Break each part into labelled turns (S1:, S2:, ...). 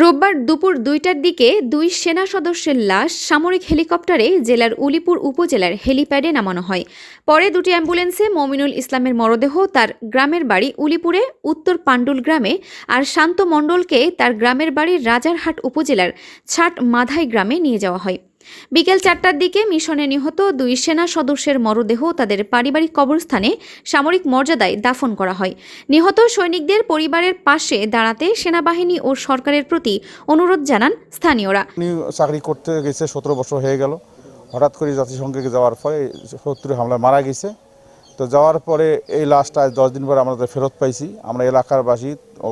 S1: রোববার দুপুর দুইটার দিকে দুই সেনা সদস্যের লাশ সামরিক হেলিকপ্টারে জেলার উলিপুর উপজেলার হেলিপ্যাডে নামানো হয়। পরে দুটি অ্যাম্বুলেন্সে মমিনুল ইসলামের মরদেহ তার গ্রামের বাড়ি উলিপুরে, উত্তর পাণ্ডুল গ্রামে আর শান্ত মণ্ডলকে তার গ্রামের বাড়ি রাজারহাট উপজেলার ছাট মাধাই গ্রামে নিয়ে যাওয়া হয়। বিকেল চারটার দিকে মিশনে নিহত দুই সেনা সদস্যের মরদেহ তাদের পারিবারিক কবরস্থানে সামরিক মর্যাদায় দাফন করা হয়। নিহত সৈনিকদের পরিবারের পাশে দাঁড়াতে সেনাবাহিনী ও সরকারের প্রতি অনুরোধ জানান স্থানীয়রা।
S2: চাকরি করতে গেছে সতেরো বছর হয়ে গেল। হঠাৎ করে জাতিসংঘে যাওয়ার পরে শত্রু হামলায় মারা গেছে। তো যাওয়ার পরে এই লাশটা আজ দশ দিন পরে আমরা ফেরত পাইছি। আমরা এলাকারবাসী ও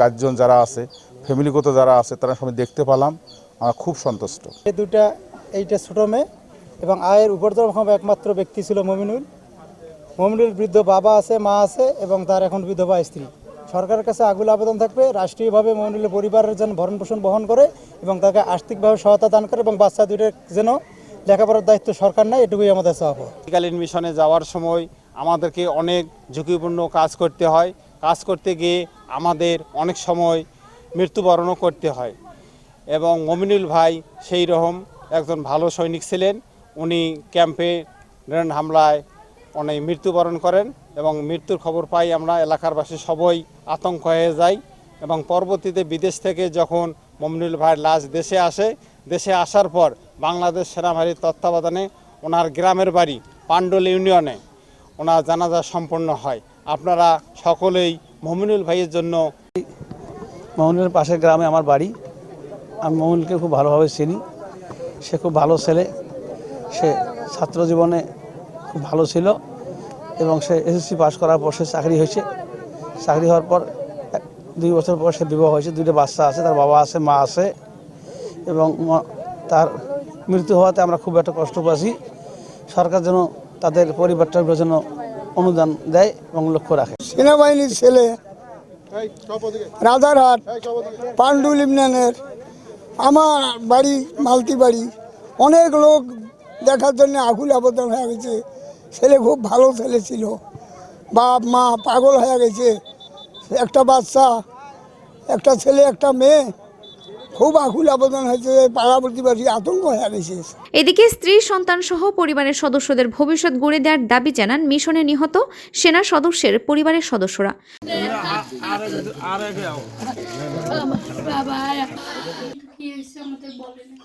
S2: গার্জন যারা আছে ফ্যামিলিগত যারা আছে তারা সবাই দেখতে পেলাম। আমরা খুব সন্তুষ্ট।
S3: এই দুটা এইটা ছোট মেয়ে এবং আয়ের উপরতম একমাত্র ব্যক্তি ছিল মমিনুল। মমিনুল বৃদ্ধ বাবা আছে, মা আছে এবং তার এখন বিধবা স্ত্রী। সরকারের কাছে আগুল আবেদন থাকবে, রাষ্ট্রীয়ভাবে মমিনুলের পরিবারের যেন ভরণ পোষণ বহন করে এবং তাকে আর্থিকভাবে সহায়তা দান করে এবং বাচ্চা দুটোর যেন লেখাপড়ার দায়িত্ব সরকার নেয়, এটুকুই আমাদের চাওয়া
S4: কালীন মিশনে যাওয়ার সময় আমাদেরকে অনেক ঝুঁকিপূর্ণ কাজ করতে হয়। কাজ করতে গিয়ে আমাদের অনেক সময় মৃত্যুবরণও করতে হয় এবং মমিনুল ভাই সেই রকম একজন ভালো সৈনিক ছিলেন। উনি ক্যাম্পে গ্রেনেড হামলায় উনি মৃত্যুবরণ করেন এবং মৃত্যুর খবর পাই আমরা এলাকারবাসী সবাই আতঙ্ক হয়ে যাই এবং পরবর্তীতে বিদেশ থেকে যখন মমিনুল ভাইয়ের লাশ দেশে আসে, দেশে আসার পর বাংলাদেশ সেনাবাহিনীর তত্ত্বাবধানে ওনার গ্রামের বাড়ি পান্ডল ইউনিয়নে ওনার জানাজা সম্পন্ন হয়। আপনারা সকলেই মমিনুল ভাইয়ের জন্য
S5: মোহনের পাশের গ্রামে আমার বাড়ি। আমি মোহনকে খুব ভালোভাবে চিনি। সে খুব ভালো ছেলে। সে ছাত্র জীবনে খুব ভালো ছিল এবং সে এসএসসি পাশ করার পর সে চাকরি হয়েছে। চাকরি হওয়ার পর দুই বছর পর সে বিবাহ হয়েছে। দুইটা বাচ্চা আছে, তার বাবা আছে, মা আছে এবং তার মৃত্যু হওয়াতে আমরা খুব একটা কষ্ট পাচ্ছি। সরকার যেন তাদের পরিবারটার জন্য অনুদান দেয় এবং লক্ষ্য রাখে।
S6: সেনাবাহিনীর ছেলে রাধারহাট পাণ্ডুল ইউনিয়নের আমার বাড়ি মালতি বাড়ি অনেক লোক দেখার জন্য আকুল আবেদন হয়ে গেছে ছেলে খুব ভালো ছেলে ছিল বাপ মা পাগল হয়ে গেছে একটা বাচ্চা একটা ছেলে একটা মেয়ে খুব আকুল আবেদন হয়েছে পাড়া প্রতিবাসী আতঙ্ক হয়ে গেছে
S1: এদিকে স্ত্রী সন্তান সহ পরিবারের সদস্যদের ভবিষ্যৎ গড়ে দেওয়ার দাবি জানান মিশনে নিহত সেনা সদস্যের পরিবারের সদস্যরা
S7: বাবা কি হয়েছে আমাদের বলে না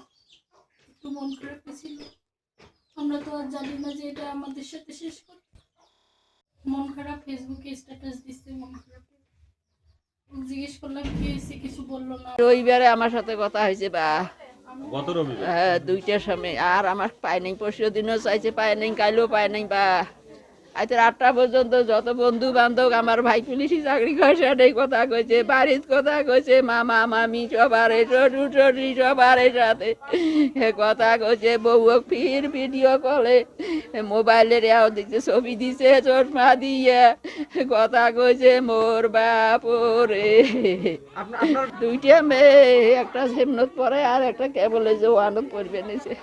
S7: একটু মন খারাপ ছিল আমরা তো আর জানি না যে এটা আমাদের সাথে শেষ করে মন খারাপ ফেসবুকে স্ট্যাটাস দিচ্ছে মন খারাপ। জিজ্ঞেস করলাম কি হয়েছে কিছু বলল না?
S8: রবিবারে আমার সাথে কথা হয়েছে বা হ্যাঁ দুইটার সময়। আর আমার পায় নাই পরশু দিনও চাইছে পায় নাই কাইলেও পায় নাই বা আজ আটটা পর্যন্ত যত বন্ধু বান্ধব আমার ভাই পুলিশি চাকরি করে সেটাই কথা কইছে বাড়ির কথা কইছে মামা মামি সবার ছোটু ছোটি সবার সাথে। কথা কইছে বউ ফির ভিডিও কলে মোবাইলের এও দিচ্ছে ছবি দিছে চশমা দিয়ে। কথা কইছে মোর বাপ রে দুইটা মেয়ে একটা সেমনত পরে আর একটা কেবলে যে ওয়ানত পড়বে নিছে।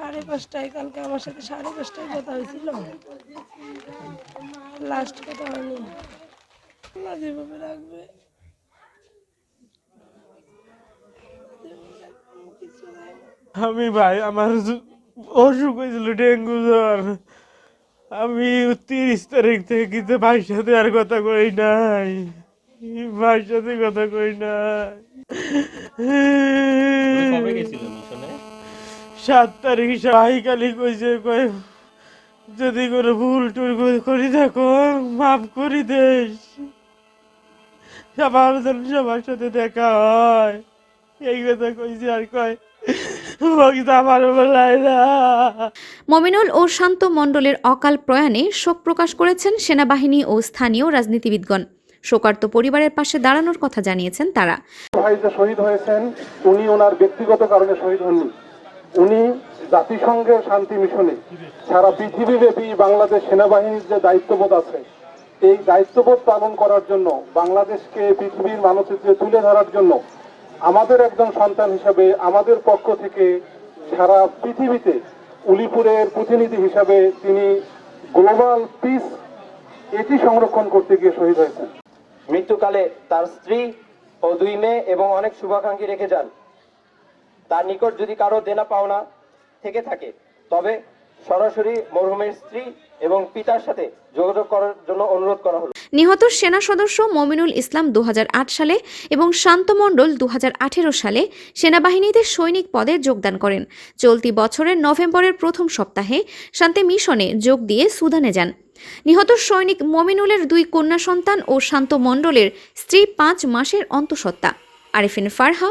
S9: সাড়ে পাঁচটায় কালকে আমার সাথে সাড়ে পাঁচটায় কথা হয়েছিল। লাস্ট কথা হয়নি। যেভাবে রাখবে।
S10: আমি ভাই আমার অসুখ হয়েছিল ডেঙ্গু জ্বর। আমি তিরিশ তারিখ থেকে কিন্তু ভাইয়ের সাথে আর কথা কই নাই। ভাইয়ের সাথে কথা কই নাই। সাত তারিখ ভাই কালি কইছে কই যদি কোনো ভুল টুল করে- করি থাকো মাফ করি দেস। সবার যেন সবার সাথে দেখা হয়। এই কথা কইছে আর কয়
S1: মমিনুল ও শান্ত মণ্ডলের অকাল প্রয়াণে শোক প্রকাশ করেছেন সেনাবাহিনী ও স্থানীয় রাজনীতিবিদগণ। শোকার্ত পরিবারের পাশে দাঁড়ানোর কথা জানিয়েছেন তারা।
S11: ভাই যে শহীদ হয়েছেন উনি ওনার ব্যক্তিগত কারণে শহীদ হননি। উনি জাতিসংঘের শান্তি মিশনে সারা পৃথিবীব্যাপী বাংলাদেশ সেনাবাহিনীর যে দায়িত্ববোধ আছে, এই দায়িত্ববোধ পালন করার জন্য, বাংলাদেশকে পৃথিবীর মানচিত্রে তুলে ধরার জন্য আমাদের একজন সন্তান হিসাবে আমাদের পক্ষ থেকে সারা পৃথিবীতে উলিপুরের প্রতিনিধি হিসাবে তিনি গ্লোবাল পিস এটি সংরক্ষণ করতে গিয়ে শহীদ হয়েছেন।
S12: মৃত্যুকালে তার স্ত্রী ও দুই মেয়ে এবং অনেক শুভাকাঙ্ক্ষী রেখে যান। তার নিকট যদি কারও দেনা পাওনা থেকে থাকে, তবে সরাসরি মরহুমের স্ত্রী এবং পিতার সাথে যোগাযোগ করার জন্য অনুরোধ করা হলো।
S1: নিহত সেনা সদস্য মমিনুল ইসলাম দুহাজার আট সালে এবং শান্ত মণ্ডল দুহাজার আঠারো সালে সেনাবাহিনীতে সৈনিক পদে যোগদান করেন। চলতি বছরের নভেম্বরের প্রথম সপ্তাহে শান্তি মিশনে যোগ দিয়ে সুদানে যান। নিহত সৈনিক মমিনুলের দুই কন্যা সন্তান ও শান্ত মণ্ডলের স্ত্রী পাঁচ মাসের অন্তঃসত্ত্বা। Arifin Farha